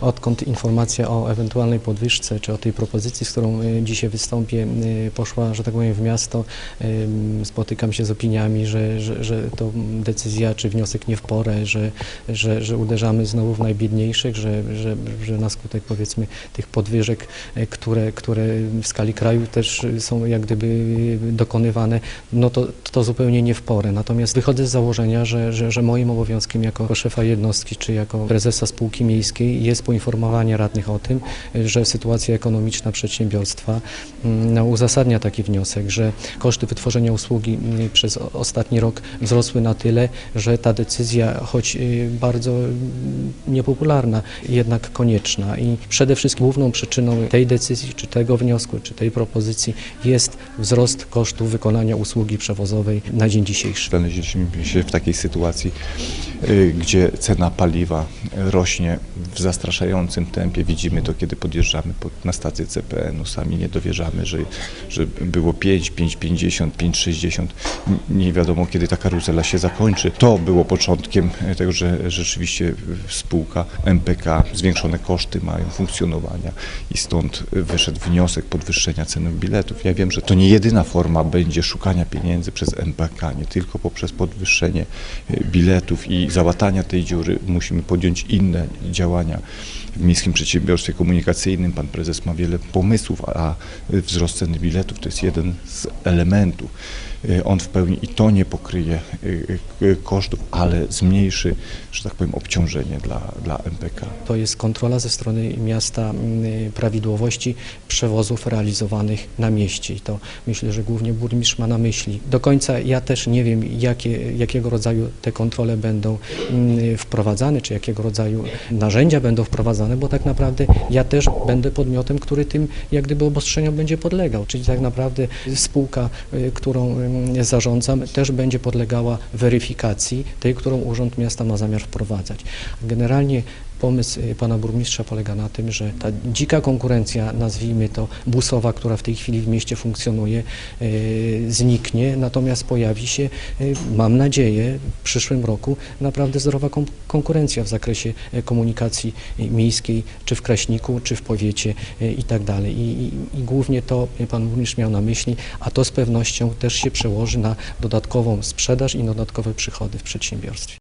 odkąd informacja o ewentualnej podwyżce, czy o tej propozycji, z którą y, dzisiaj wystąpię, y, poszła, że tak powiem, w miasto, spotykam się z opiniami, że, że, że to decyzja czy wniosek nie w porę, że, że, że uderzamy znowu w najbiedniejszych, że, że, że na skutek powiedzmy tych podwyżek, e, które, które w skali kraju też są jak gdyby dokonywane, no to, to zupełnie nie w porę. Natomiast wychodzę z założenia, że, że, że moim obowiązkiem jako szefa jednostki czy jako prezesa spółki miejskiej jest poinformowanie radnych o tym, że sytuacja ekonomiczna przedsiębiorstwa mm, no, uzasadnia taki wniosek, że koszty wytworzenia usługi mm, przez ostatni rok wzrosły na tyle, że ta decyzja, choć y, bardzo mm, niepopularna, jednak konieczna i przede wszystkim główną przyczyną tej decyzji, czy tego wniosku, czy tej propozycji jest wzrost kosztów wykonania usługi przewozowej na dzień dzisiejszy. Znaleźliśmy się w takiej sytuacji, gdzie cena paliwa rośnie w zastraszającym tempie. Widzimy to, kiedy podjeżdżamy pod, na stację CPN-u. Sami nie dowierzamy, że, że było 5, 5,50, 5,60. N- Nie wiadomo, kiedy ta karuzela się zakończy. To było początkiem tego, że rzeczywiście spółka MPK zwiększone koszty mają funkcjonowania i stąd wyszedł wniosek podwyższenia ceny biletów. Ja wiem, że to nie jedyna forma będzie szukania pieniędzy przez MPK, nie tylko poprzez podwyższenie e, biletów i załatania tej dziury. Musimy podjąć inne działania w Miejskim Przedsiębiorstwie Komunikacyjnym. Pan prezes ma wiele pomysłów, a wzrost ceny biletów to jest jeden z elementów. E, On w pełni i to nie pokryje e, e, kosztów, ale zmniejszy, że tak powiem, obciążenie dla, dla MPK. To jest kontrola ze strony miasta prawidłowości przewozów realizowanych na mieście i to myślę, że głównie burmistrz ma na myśli. Do końca ja też nie wiem, jakie, jakiego rodzaju te kontrole będą wprowadzane, czy jakiego rodzaju narzędzia będą wprowadzane, bo tak naprawdę ja też będę podmiotem, który tym jak gdyby obostrzeniom będzie podlegał, czyli tak naprawdę spółka, y, którą ym, zarządzam, też będzie podlegała weryfikacji tej, którą Urząd Miasta ma zamiar wprowadzać. Generalnie Pomysł y, pana burmistrza polega na tym, że ta dzika konkurencja, nazwijmy to busowa, która w tej chwili w mieście funkcjonuje, y, zniknie, natomiast pojawi się, y, mam nadzieję, w przyszłym roku naprawdę zdrowa kon- konkurencja w zakresie komunikacji miejskiej, czy w Kraśniku, czy w powiecie i tak dalej. I, i, głównie to pan burmistrz miał na myśli, a to z pewnością też się przełoży na dodatkową sprzedaż i dodatkowe przychody w przedsiębiorstwie.